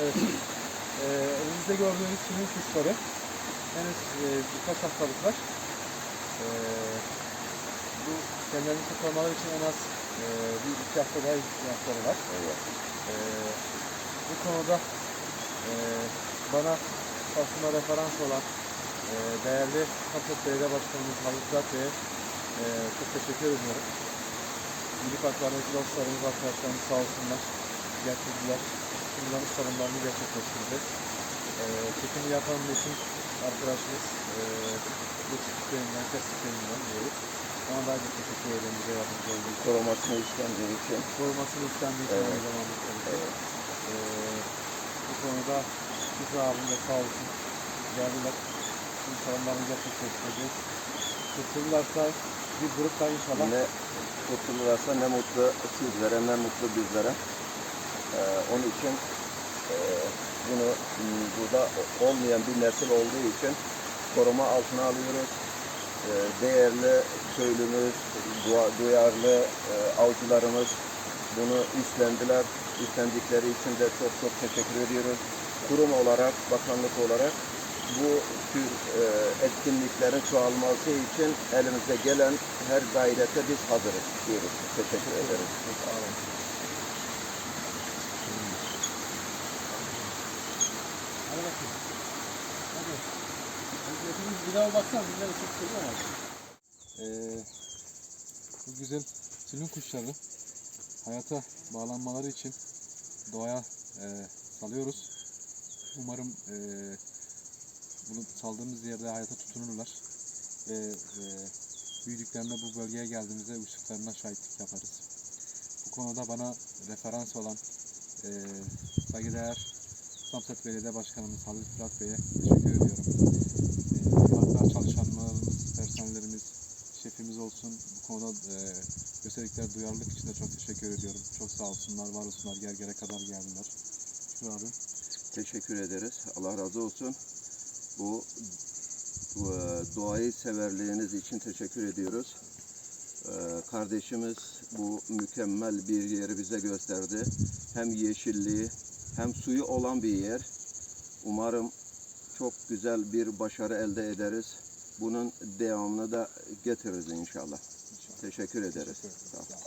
Evet. Ee, elimizde gördüğünüz sümük kuşları henüz e, birkaç haftalık var. Ee, bu kendilerini kurtarmaları için en az e, bir iki hafta daha ihtiyaçları var. Evet. Ee, bu konuda e, bana aslında referans olan e, değerli Kapsat Belediye Başkanımız Halit Zat Bey'e e, çok teşekkür ediyorum. İyilik haklarındaki dostlarımız, arkadaşlarımız sağ olsunlar. Getirdiler. Bunların sorunlarını gerçekleştirdi. E, çekimi yapan Metin arkadaşımız e, bu köyünden, Kestik köyünden diyoruz. Ona da ayrıca teşekkür ederim bize yardımcı olduğu için. Korumasını istendiği için. Korumasını istendiği için Evet. aynı zamanda tabii ki. Ee, bu konuda Şükrü abim de sağ olsun geldiler. Şimdi sorunlarını gerçekleştireceğiz. Kurtulurlarsa bir grupla inşallah Ne kurtulurlarsa ne mutlu sizlere ne mutlu bizlere. Ee, onun için e, bunu m, burada olmayan bir nesil olduğu için koruma altına alıyoruz. Ee, değerli köylümüz, duyarlı e, avcılarımız bunu üstlendiler. Üstlendikleri için de çok çok teşekkür ediyoruz. Kurum olarak, bakanlık olarak bu tür e, etkinliklerin çoğalması için elimizde gelen her gayrete biz hazırız diyoruz. Teşekkür ederiz. Olun. Hadi. Hadi. Daha baksana. Bizler çok seviyor ama. Ee, bu güzel sülün kuşları hayata bağlanmaları için doğaya e, salıyoruz. Umarım e, bunu saldığımız yerde hayata tutunurlar ve e, büyüdüklerinde bu bölgeye geldiğimizde ışıklarına şahitlik yaparız. Bu konuda bana referans olan e, saygıdeğer Samset Belediye Başkanımız Halil Fırat Bey'e teşekkür ediyorum. E, hatta çalışanlarımız, personellerimiz, şefimiz olsun bu konuda e, gösterdikleri duyarlılık için de çok teşekkür ediyorum. Çok sağ olsunlar, var olsunlar, Gerger'e kadar geldiler. Şükür abi. Teşekkür ederiz. Allah razı olsun. Bu, bu e, doğayı severliğiniz için teşekkür ediyoruz. Ee, Kardeşimiz bu mükemmel bir yeri bize gösterdi. Hem yeşilliği hem suyu olan bir yer. Umarım çok güzel bir başarı elde ederiz. Bunun devamını da getiririz inşallah. İnşallah. Teşekkür ederiz. Teşekkür ederim. Sağ.